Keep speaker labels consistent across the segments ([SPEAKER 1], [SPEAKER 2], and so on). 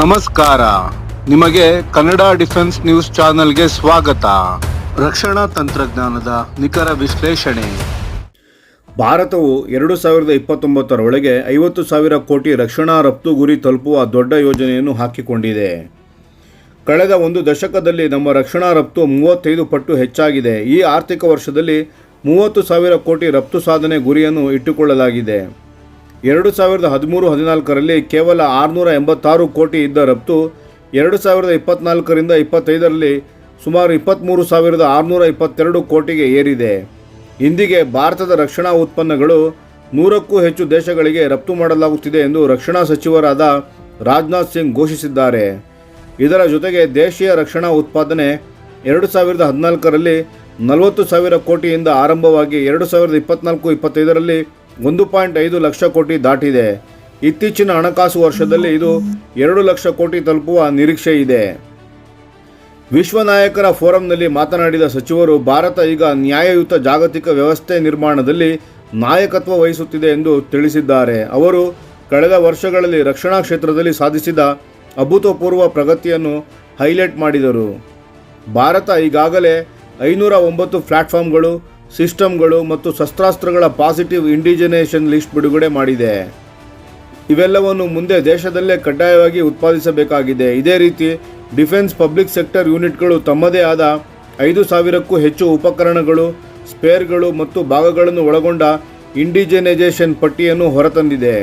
[SPEAKER 1] ನಮಸ್ಕಾರ. ನಿಮಗೆ Kannada defence news ಚಾನೆಲ್ಗೆ ಸ್ವಾಗತ. ರಕ್ಷಣಾ ತಂತ್ರಜ್ಞಾನದ ನಿಖರ ವಿಶ್ಲೇಷಣೆ.
[SPEAKER 2] ಭಾರತವು ಎರಡು ಸಾವಿರದ ಇಪ್ಪತ್ತೊಂಬತ್ತರೊಳಗೆ ಐವತ್ತು ಸಾವಿರ ಕೋಟಿ ರಕ್ಷಣಾ ರಫ್ತು ಗುರಿ ತಲುಪುವ ದೊಡ್ಡ ಯೋಜನೆಯನ್ನು ಹಾಕಿಕೊಂಡಿದೆ. ಕಳೆದ ಒಂದು ದಶಕದಲ್ಲಿ ನಮ್ಮ ರಕ್ಷಣಾ ರಫ್ತು ಮೂವತ್ತೈದು ಪಟ್ಟು ಹೆಚ್ಚಾಗಿದೆ. ಈ ಆರ್ಥಿಕ ವರ್ಷದಲ್ಲಿ ಮೂವತ್ತು ಸಾವಿರ ಕೋಟಿ ರಫ್ತು ಸಾಧನೆ ಗುರಿಯನ್ನು ಇಟ್ಟುಕೊಳ್ಳಲಾಗಿದೆ. ಎರಡು ಸಾವಿರದ ಹದಿಮೂರು ಹದಿನಾಲ್ಕರಲ್ಲಿ ಕೇವಲ ಆರುನೂರ ಎಂಬತ್ತಾರು ಕೋಟಿ ಇದ್ದ ರಫ್ತು, ಎರಡು ಸಾವಿರದ ಇಪ್ಪತ್ನಾಲ್ಕರಿಂದ ಇಪ್ಪತ್ತೈದರಲ್ಲಿ ಸುಮಾರು ಇಪ್ಪತ್ತ್ಮೂರು ಸಾವಿರದ ಆರುನೂರ ಇಪ್ಪತ್ತೆರಡು ಕೋಟಿಗೆ ಏರಿದೆ. ಇಂದಿಗೆ ಭಾರತದ ರಕ್ಷಣಾ ಉತ್ಪನ್ನಗಳು ನೂರಕ್ಕೂ ಹೆಚ್ಚು ದೇಶಗಳಿಗೆ ರಫ್ತು ಮಾಡಲಾಗುತ್ತಿದೆ ಎಂದು ರಕ್ಷಣಾ ಸಚಿವರಾದ ರಾಜನಾಥ್ ಸಿಂಗ್ ಘೋಷಿಸಿದ್ದಾರೆ. ಇದರ ಜೊತೆಗೆ ದೇಶೀಯ ರಕ್ಷಣಾ ಉತ್ಪಾದನೆ ಎರಡು ಸಾವಿರದ ಹದಿನಾಲ್ಕರಲ್ಲಿ ನಲವತ್ತು ಸಾವಿರ ಕೋಟಿಯಿಂದ ಆರಂಭವಾಗಿ ಎರಡು ಸಾವಿರದ ಇಪ್ಪತ್ನಾಲ್ಕು, ಇಪ್ಪತ್ತೈದರಲ್ಲಿ ಒಂದು ಪಾಯಿಂಟ್ ಐದು ಲಕ್ಷ ಕೋಟಿ ದಾಟಿದೆ. ಇತ್ತೀಚಿನ ಹಣಕಾಸು ವರ್ಷದಲ್ಲಿ ಇದು ಎರಡು ಲಕ್ಷ ಕೋಟಿ ತಲುಪುವ ನಿರೀಕ್ಷೆ ಇದೆ. ವಿಶ್ವ ನಾಯಕರ ಫೋರಂನಲ್ಲಿ ಮಾತನಾಡಿದ ಸಚಿವರು, ಭಾರತ ಈಗ ನ್ಯಾಯಯುತ ಜಾಗತಿಕ ವ್ಯವಸ್ಥೆ ನಿರ್ಮಾಣದಲ್ಲಿ ನಾಯಕತ್ವ ವಹಿಸುತ್ತಿದೆ ಎಂದು ತಿಳಿಸಿದ್ದಾರೆ. ಅವರು ಕಳೆದ ವರ್ಷಗಳಲ್ಲಿ ರಕ್ಷಣಾ ಕ್ಷೇತ್ರದಲ್ಲಿ ಸಾಧಿಸಿದ ಅಭೂತಪೂರ್ವ ಪ್ರಗತಿಯನ್ನು ಹೈಲೈಟ್ ಮಾಡಿದರು. ಭಾರತ ಈಗಾಗಲೇ ಐನೂರ ಒಂಬತ್ತು ಪ್ಲಾಟ್ಫಾರ್ಮ್ಗಳು ಸಿಸ್ಟಮ್ಗಳು ಮತ್ತು ಶಸ್ತ್ರಾಸ್ತ್ರಗಳ ಪಾಸಿಟಿವ್ ಇಂಡಿಜಿನೇಷನ್ ಲಿಸ್ಟ್ ಬಿಡುಗಡೆ ಮಾಡಿದೆ. ಇವೆಲ್ಲವನ್ನು ಮುಂದೆ ದೇಶದಲ್ಲೇ ಕಡ್ಡಾಯವಾಗಿ ಉತ್ಪಾದಿಸಬೇಕಾಗಿದೆ. ಇದೇ ರೀತಿ ಡಿಫೆನ್ಸ್ ಪಬ್ಲಿಕ್ ಸೆಕ್ಟರ್ ಯೂನಿಟ್ಗಳು ತಮ್ಮದೇ ಆದ ಐದು ಸಾವಿರಕ್ಕೂ ಹೆಚ್ಚು ಉಪಕರಣಗಳು, ಸ್ಪೇರ್ಗಳು ಮತ್ತು ಭಾಗಗಳನ್ನು ಒಳಗೊಂಡ ಇಂಡಿಜಿನೈಜೇಷನ್ ಪಟ್ಟಿಯನ್ನು ಹೊರತಂದಿದೆ.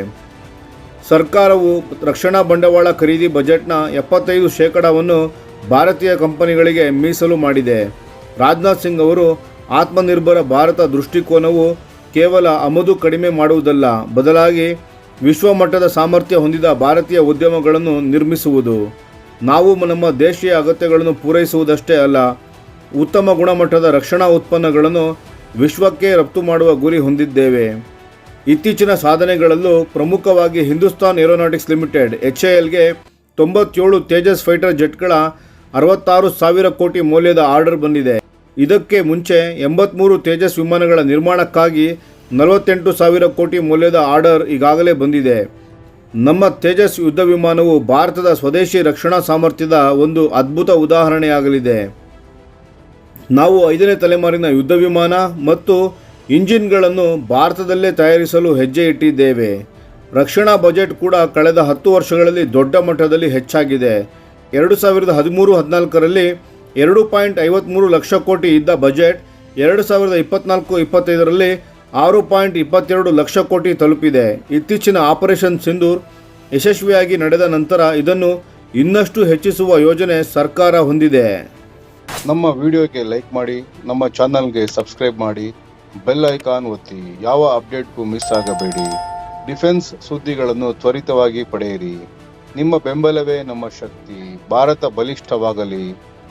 [SPEAKER 2] ಸರ್ಕಾರವು ರಕ್ಷಣಾ ಬಂಡವಾಳ ಖರೀದಿ ಬಜೆಟ್ನ ಎಪ್ಪತ್ತೈದು ಶೇಕಡಾವನ್ನು ಭಾರತೀಯ ಕಂಪನಿಗಳಿಗೆ ಮೀಸಲು ಮಾಡಿದೆ. ರಾಜನಾಥ್ ಸಿಂಗ್ ಅವರು ಆತ್ಮನಿರ್ಭರ ಭಾರತ ದೃಷ್ಟಿಕೋನವು ಕೇವಲ ಆಮದು ಕಡಿಮೆ ಮಾಡುವುದಲ್ಲ, ಬದಲಾಗಿ ವಿಶ್ವಮಟ್ಟದ ಸಾಮರ್ಥ್ಯ ಹೊಂದಿದ ಭಾರತೀಯ ಉದ್ಯಮಗಳನ್ನು ನಿರ್ಮಿಸುವುದು. ನಾವು ನಮ್ಮ ದೇಶೀಯ ಅಗತ್ಯಗಳನ್ನು ಪೂರೈಸುವುದಷ್ಟೇ ಅಲ್ಲ, ಉತ್ತಮ ಗುಣಮಟ್ಟದ ರಕ್ಷಣಾ ಉತ್ಪನ್ನಗಳನ್ನು ವಿಶ್ವಕ್ಕೆ ರಫ್ತು ಮಾಡುವ ಗುರಿ ಹೊಂದಿದ್ದೇವೆ. ಇತ್ತೀಚಿನ ಸಾಧನೆಗಳಲ್ಲೂ ಪ್ರಮುಖವಾಗಿ Hindustan Aeronautics Limited H A ಎಲ್ಗೆ ತೊಂಬತ್ತೇಳು ತೇಜಸ್ ಫೈಟರ್ ಜೆಟ್ಗಳ ಅರವತ್ತಾರು ಸಾವಿರ ಕೋಟಿ ಮೌಲ್ಯದ ಆರ್ಡರ್ ಬಂದಿದೆ. ಇದಕ್ಕೆ ಮುಂಚೆ ಎಂಬತ್ತ್ಮೂರು ತೇಜಸ್ ವಿಮಾನಗಳ ನಿರ್ಮಾಣಕ್ಕಾಗಿ ನಲವತ್ತೆಂಟು ಸಾವಿರ ಕೋಟಿ ಮೌಲ್ಯದ ಆರ್ಡರ್ ಈಗಾಗಲೇ ಬಂದಿದೆ. ನಮ್ಮ ತೇಜಸ್ ಯುದ್ಧ ವಿಮಾನವು ಭಾರತದ ಸ್ವದೇಶಿ ರಕ್ಷಣಾ ಸಾಮರ್ಥ್ಯದ ಒಂದು ಅದ್ಭುತ ಉದಾಹರಣೆಯಾಗಲಿದೆ. ನಾವು ಐದನೇ ತಲೆಮಾರಿನ ಯುದ್ಧ ವಿಮಾನ ಮತ್ತು ಇಂಜಿನ್ಗಳನ್ನು ಭಾರತದಲ್ಲೇ ತಯಾರಿಸಲು ಹೆಜ್ಜೆ ಇಟ್ಟಿದ್ದೇವೆ. ರಕ್ಷಣಾ ಬಜೆಟ್ ಕೂಡ ಕಳೆದ ಹತ್ತು ವರ್ಷಗಳಲ್ಲಿ ದೊಡ್ಡ ಮಟ್ಟದಲ್ಲಿ ಹೆಚ್ಚಾಗಿದೆ. ಎರಡು ಸಾವಿರದ ಹದಿಮೂರು ಹದಿನಾಲ್ಕರಲ್ಲಿ ಎರಡು ಪಾಯಿಂಟ್ ಐವತ್ತ್ಮೂರು ಲಕ್ಷ ಕೋಟಿ ಇದ್ದ ಬಜೆಟ್ ಎರಡು ಸಾವಿರದ ಇಪ್ಪತ್ನಾಲ್ಕು ಇಪ್ಪತ್ತೈದರಲ್ಲಿ ಆರು ಪಾಯಿಂಟ್ ಇಪ್ಪತ್ತೆರಡು ಲಕ್ಷ ಕೋಟಿ ತಲುಪಿದೆ. ಇತ್ತೀಚಿನ ಆಪರೇಷನ್ ಸಿಂಧೂರ್ ಯಶಸ್ವಿಯಾಗಿ ನಡೆದ ನಂತರ ಇದನ್ನು ಇನ್ನಷ್ಟು ಹೆಚ್ಚಿಸುವ ಯೋಜನೆ ಸರ್ಕಾರ ಹೊಂದಿದೆ.
[SPEAKER 1] ನಮ್ಮ ವಿಡಿಯೋಗೆ ಲೈಕ್ ಮಾಡಿ, ನಮ್ಮ ಚಾನಲ್ಗೆ ಸಬ್ಸ್ಕ್ರೈಬ್ ಮಾಡಿ, ಬೆಲ್ ಐಕಾನ್ ಒತ್ತಿ, ಯಾವ ಅಪ್ಡೇಟ್ಗೂ ಮಿಸ್ ಆಗಬೇಡಿ. ಡಿಫೆನ್ಸ್ ಸುದ್ದಿಗಳನ್ನು ತ್ವರಿತವಾಗಿ ಪಡೆಯಿರಿ. ನಿಮ್ಮ ಬೆಂಬಲವೇ ನಮ್ಮ ಶಕ್ತಿ. ಭಾರತ ಬಲಿಷ್ಠವಾಗಲಿ.